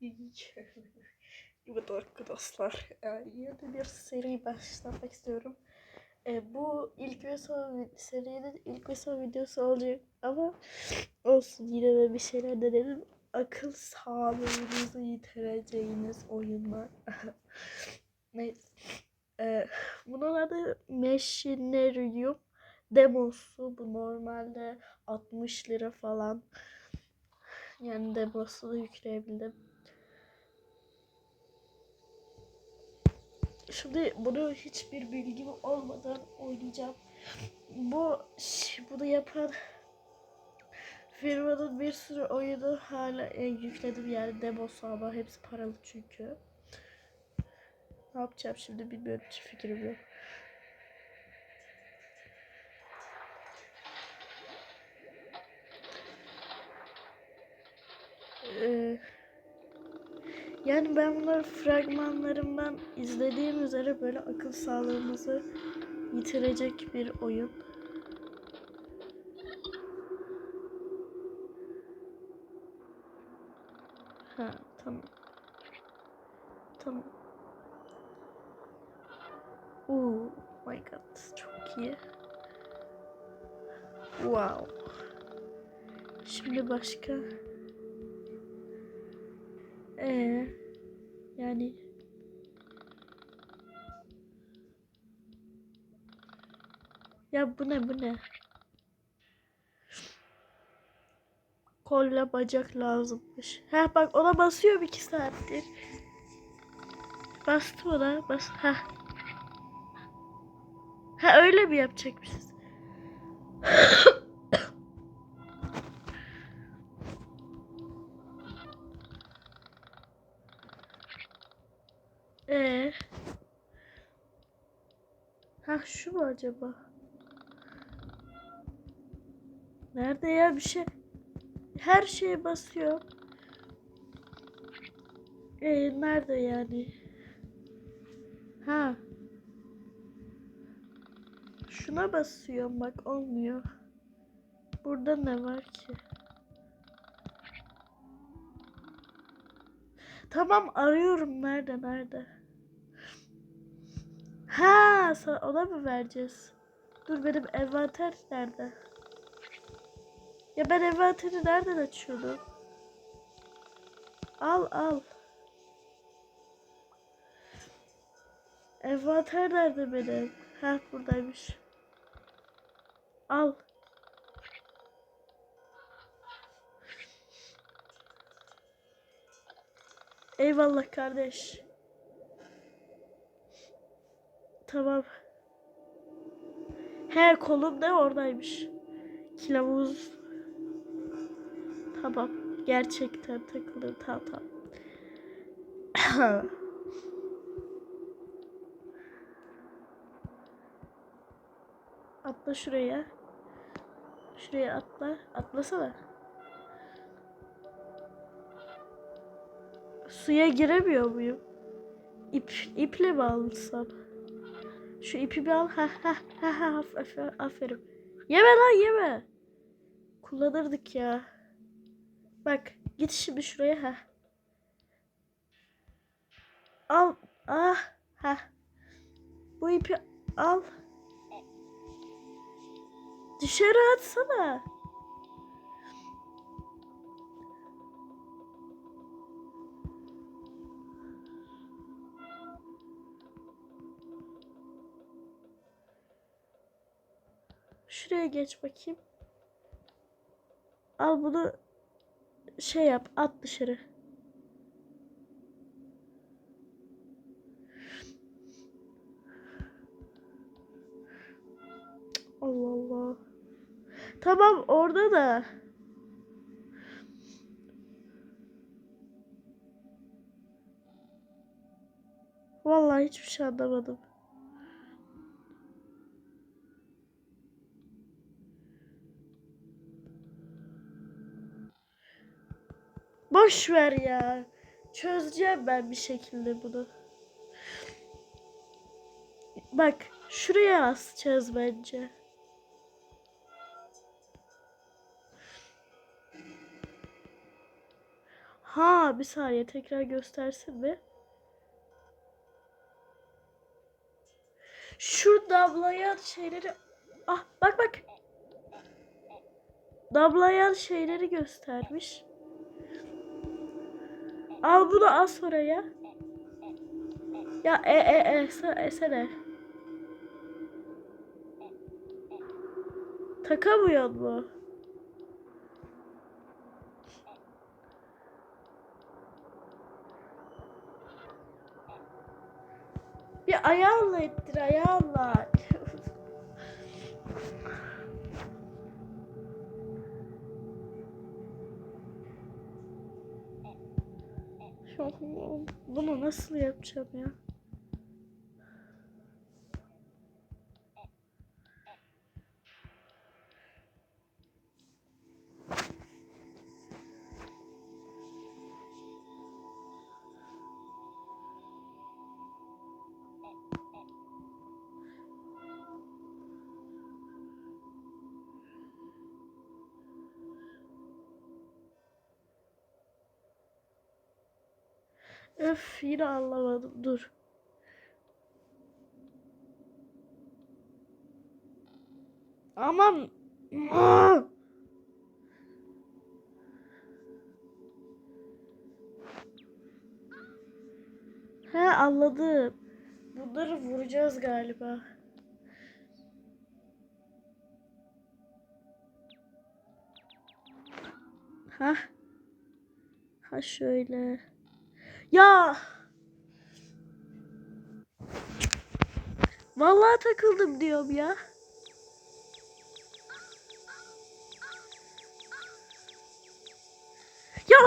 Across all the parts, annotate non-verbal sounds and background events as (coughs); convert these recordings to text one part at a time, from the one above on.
(laughs) Evet arkadaşlar, e, yeni bir seri başlatmak istiyorum. E, bu ilk ve son serinin ilk ve son videosu olacak ama olsun yine de bir şeyler denedim. Akıl sağlığınızı yitireceğiniz oyunlar. (laughs) Neyse. E, bunun adı Machinarium demosu. Bu normalde 60 lira falan. Yani demosunu yükleyebildim. Şimdi bunu hiçbir bilgim olmadan oynayacağım. Bu bunu yapan firmanın bir sürü oyunu hala e, yükledim yani demosu ama hepsi paralı çünkü. Ne yapacağım şimdi bilmiyorum hiç fikrim yok. Ee, yani ben bunları fragmanlarımdan izlediğim üzere böyle akıl sağlığımızı yitirecek bir oyun. Ha tamam. Tamam. Oo my god çok iyi. Wow. Şimdi başka ee, yani ya bu ne bu ne? Kolla bacak lazımmış. Ha bak ona basıyorum iki saattir. Bastım ona bas. Ha. Ha öyle mi yapacakmışız? Acaba? Nerede ya bir şey? Her şeye basıyor. Ee, nerede yani? Ha. Şuna basıyorum bak olmuyor. Burada ne var ki? Tamam arıyorum nerede nerede? Ha, ona mı vereceğiz? Dur benim envanter nerede? Ya ben envanteri nereden açıyordum? Al al. Envanter nerede benim? Ha buradaymış. Al. Eyvallah kardeş. Tamam. He kolum ne oradaymış. Kılavuz. Tamam. Gerçekten takılır. Tamam tamam. (coughs) atla şuraya. Şuraya atla. Atlasana. Suya giremiyor muyum? İp, iple mi alsam? Şu ipi bir al. Ha ha ha ha aferin. Yeme lan yeme. Kullanırdık ya. Bak git şimdi şuraya ha. Al. Ah. Ha. Bu ipi al. Dışarı atsana. Şuraya geç bakayım. Al bunu şey yap at dışarı. Allah Allah. Tamam orada da. Vallahi hiçbir şey anlamadım. Boş ver ya. Çözeceğim ben bir şekilde bunu. Bak şuraya asacağız bence. Ha bir saniye tekrar göstersin mi? Şu damlayan şeyleri ah bak bak. Damlayan şeyleri göstermiş. Al bunu as oraya. Ya e e e sen, esene. Takamıyor mu? Bir ayağınla ettir ayağınla. Bunu nasıl yapacağım ya? Öf yine anlamadım. Dur. Aman. Aa! He anladım. Bunları vuracağız galiba. Ha? Ha şöyle. Ya. Vallahi takıldım diyorum ya. Ya.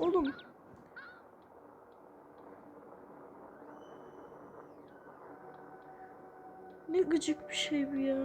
Oğlum. Ne gıcık bir şey bu ya.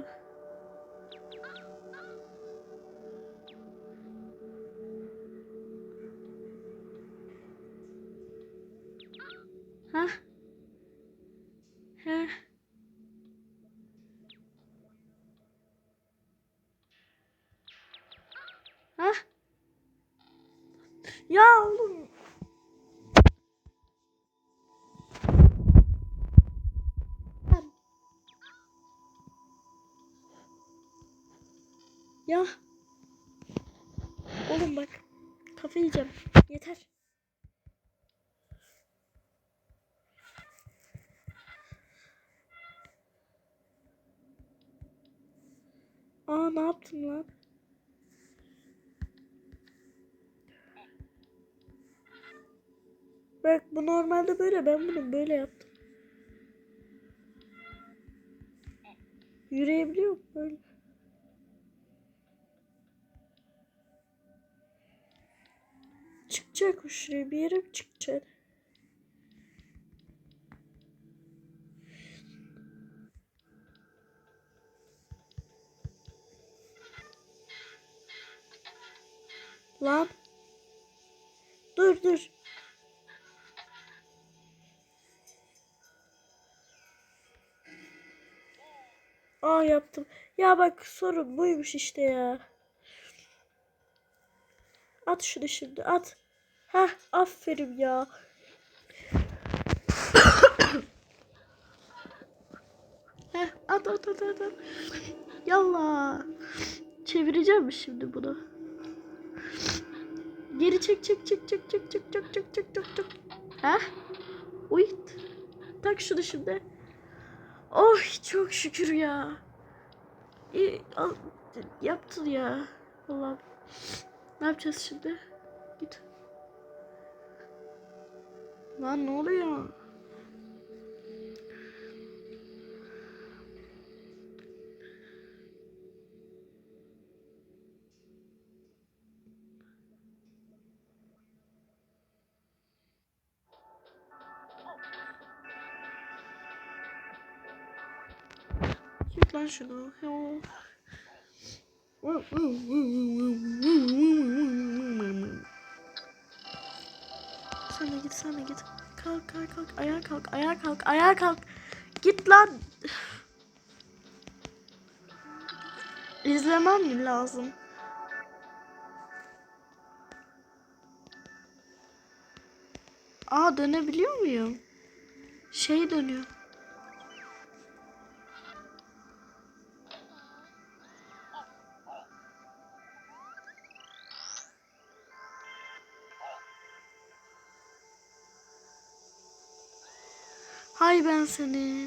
Ya. Oğlum bak. Kafayı yiyeceğim. Yeter. Aa ne yaptın lan? Bak bu normalde böyle ben bunu böyle yaptım. Yürüyebiliyor mu böyle? Çıkacak o şuraya bir yere çıkacak? Lan. Dur dur. Aa yaptım. Ya bak sorun buymuş işte ya. At şunu şimdi at. Heh aferin ya. Heh at at at at. at. Yallah. Çevireceğim şimdi bunu. Geri çek çek çek çek çek çek çek çek çek çek çek. Heh. Uyut. Tak şunu şimdi. Oh çok şükür ya. İyi, al, yaptın ya. Allah'ım. Ne yapacağız şimdi? Git. Lan ne oluyor? Git lan şunu. Sen de git sen de git. Kalk kalk kalk. Ayağa kalk ayağa kalk ayağa kalk. Git lan. İzlemem mi lazım? Aa dönebiliyor muyum? Şey dönüyor. Hay ben seni.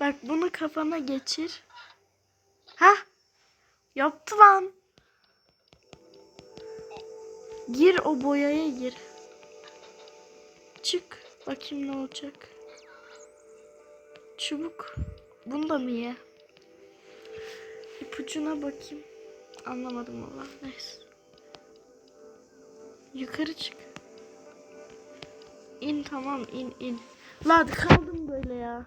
Bak bunu kafana geçir. Ha? Yaptı lan. Gir o boyaya gir. Çık. Bakayım ne olacak. Çubuk. Bunu da mı ye? İpucuna bakayım. Anlamadım valla. Neyse. Yukarı çık. İn tamam in in. Lan kaldım böyle ya.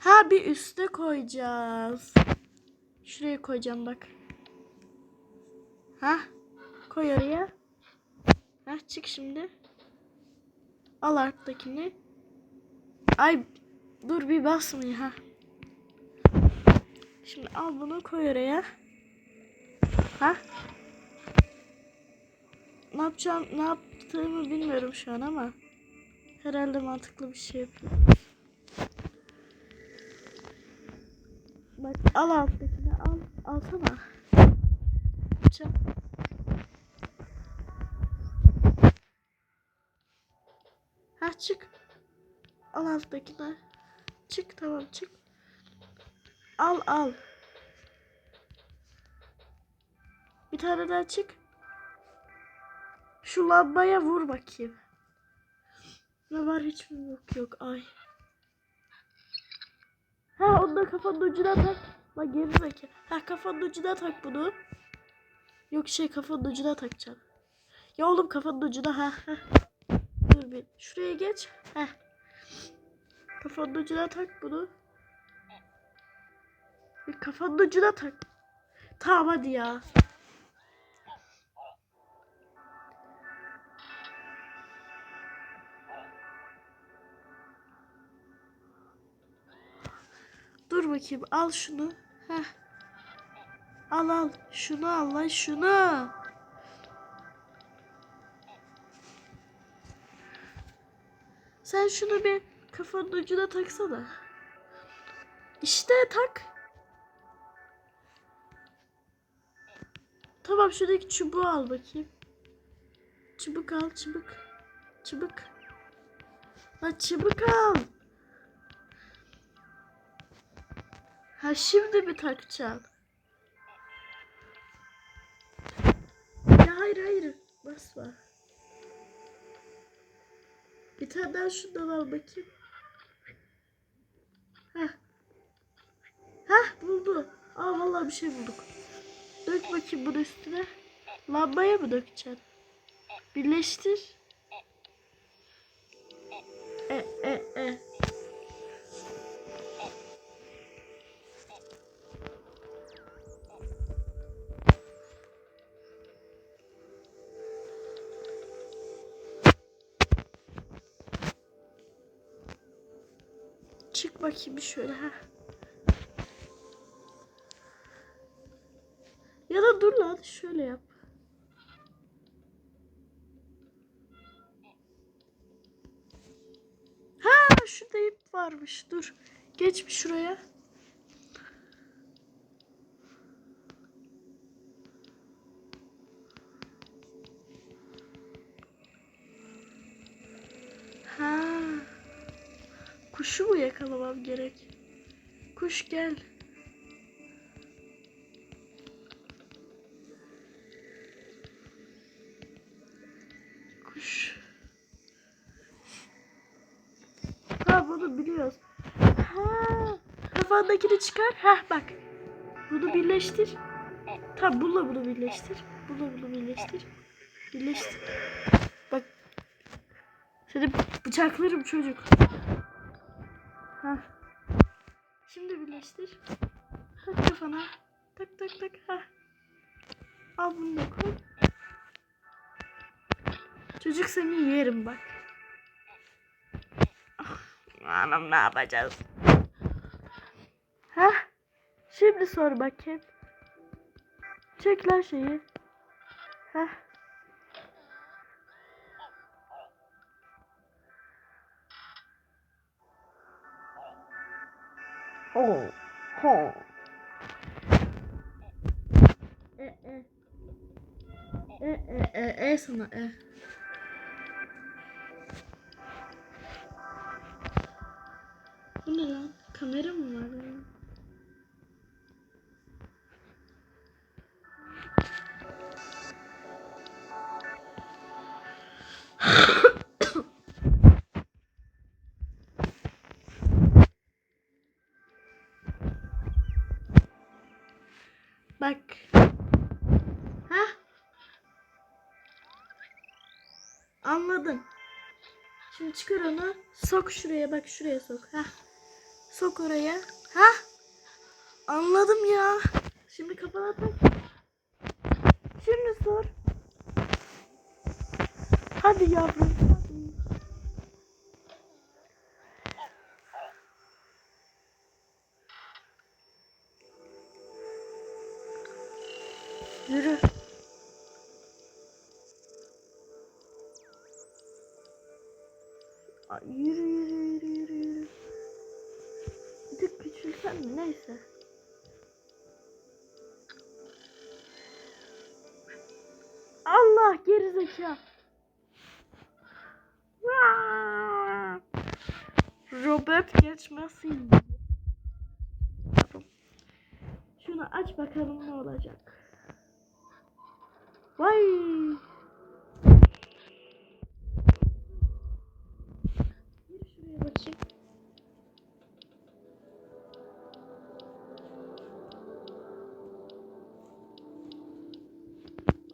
Ha bir üste koyacağız. Şuraya koyacağım bak. Ha? Koy oraya. Ha çık şimdi. Al alttakini. Ay dur bir basmıyor ha. Şimdi al bunu koy oraya. Ha? Ne yapacağım, ne yaptığımı bilmiyorum şu an ama herhalde mantıklı bir şey yapıyorum. Bak al alttakini al. Alsana. Çal. Ha çık. Al alttakini. Çık tamam çık. Al al. Bir tane daha çık. Şu lambaya vur bakayım. Ne var hiç mi yok yok ay. Ha onu da kafanın ucuna tak. Bak geri zeka. Ha kafanın ucuna tak bunu. Yok şey kafanın ucuna takacağım. Ya oğlum kafanın ucuna ha. Dur bir. Şuraya geç. Ha. Kafanın ucuna tak bunu. Bir kafanın ucuna tak. Tamam hadi ya. Dur bakayım al şunu. Heh. Al al. Şunu al lan şunu. Sen şunu bir kafanın ucuna taksana. İşte tak. Tamam şuradaki çubuğu al bakayım. Çubuk al çubuk. Çubuk. Lan çubuk al. Ha şimdi mi takacaksın? Ya hayır hayır. Basma. Bir tane daha şundan al bakayım. Heh. Heh buldu. Aa vallahi bir şey bulduk. Dök bakayım bunun üstüne. Lambaya mı dökeceksin? Birleştir. E e e. Çık bakayım şöyle ha. Ya da dur lan şöyle yap. Ha şurada ip varmış. Dur. Geç bir şuraya. Ha. Kuşu mu yakalamam gerek? Kuş gel. Ha bunu biliyoruz. Ha. Kafandakini çıkar. Ha bak. Bunu birleştir. Tam bununla bunu birleştir. Bunu bunu birleştir. Birleştir. Bak. Seni bıçaklarım çocuk. Ha. Şimdi birleştir. Tak kafana. Tak tak tak. Ha. Al bunu da koy. Çocuk seni yerim bak. Anam ne yapacağız? Ha? Şimdi sor bakayım. Çek lan şeyi. Heh. Ho. Ho. E e. E e e e sana e. Bu ne lan? Kamera mı var benim? (coughs) Bak. Ha? Anladım. Şimdi çıkar onu. Sok şuraya bak şuraya sok. Ha. Sok oraya. Ha? Anladım ya. Şimdi kafana. Şimdi sor. Hadi yavrum. Yürü.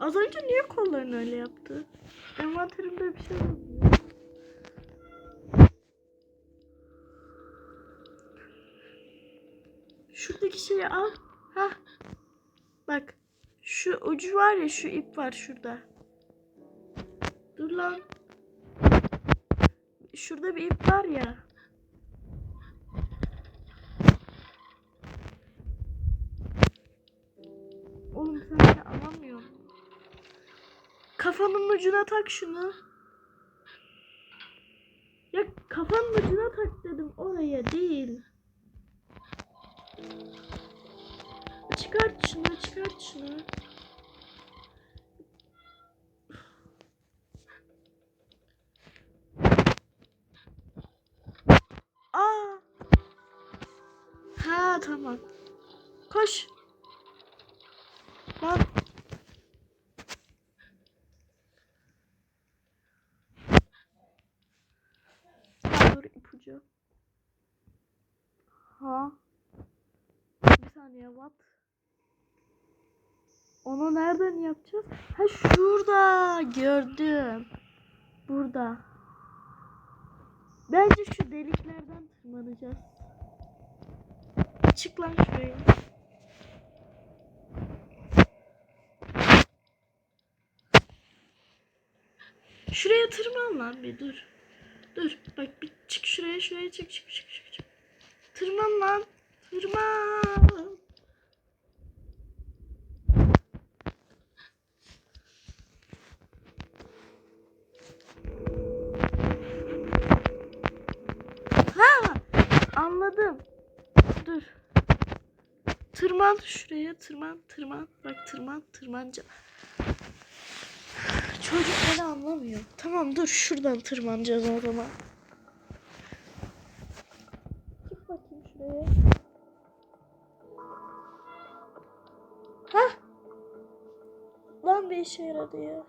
Az önce niye kollarını öyle yaptı? Envanterimde bir şey yok. Şuradaki şeyi al. Ha. Bak. Şu ucu var ya şu ip var şurada. Dur lan. Şurada bir ip var ya. Oğlum sen beni alamıyorsun. Kafanın ucuna tak şunu. Ya kafanın ucuna tak dedim oraya değil. Çıkart şunu, çıkart şunu. Dur ipucu. Ha. Bir saniye what? Onu nereden yapacağız? Ha şurada gördüm. Burada. Bence şu deliklerden tırmanacağız. Çık lan şuraya. Şuraya tırman lan bir dur. Dur bak bir çık şuraya şuraya çık çık çık çık. çık. Tırman lan. Tırman. Ha anladım. Dur. Tırman şuraya tırman tırman. Bak tırman tırmanca. Çocuk beni anlamıyor. Tamam dur şuradan tırmanacağız o zaman. Çık bakayım şuraya. Hah. Lan bir işe yaradı ya.